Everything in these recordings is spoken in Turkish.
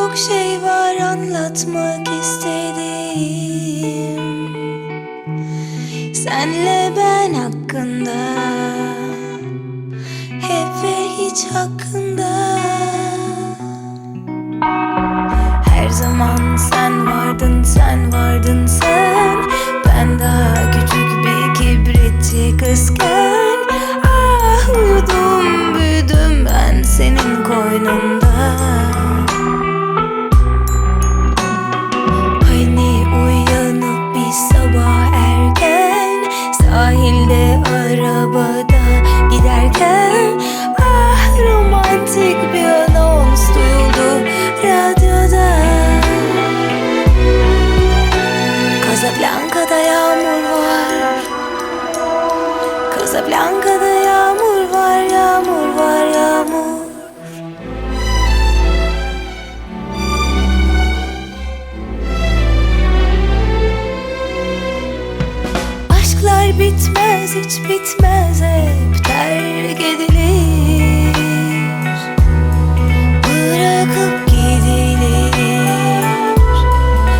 çok şey var anlatmak istediğim Senle ben hakkında Hep ve hiç hakkında arabada giderken Ah romantik bir anons duyuldu radyoda. Casablanca'da yağmur var. Casablanca'da yağmur var, yağmur var, yağmur. Aşklar bitmez hiç bitmez hep terk edilir. Bırakıp gidilir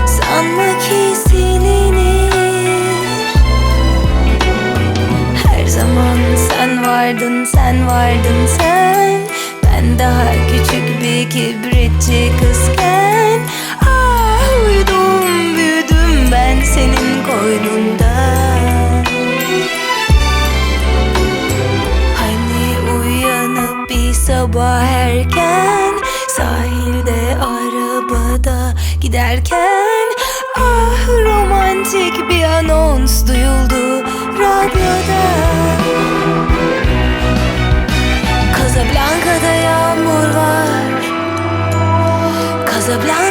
Sanma ki silinir Her zaman sen vardın sen vardın sen. Ben daha küçük bir kibritçi kızken sabah erken Sahilde arabada giderken. Ah romantik bir anons duyuldu radyoda. Casablanca'da yağmur var. Casablanca'da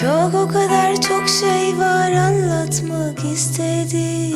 Çok o kadar çok şey var anlatmak istedim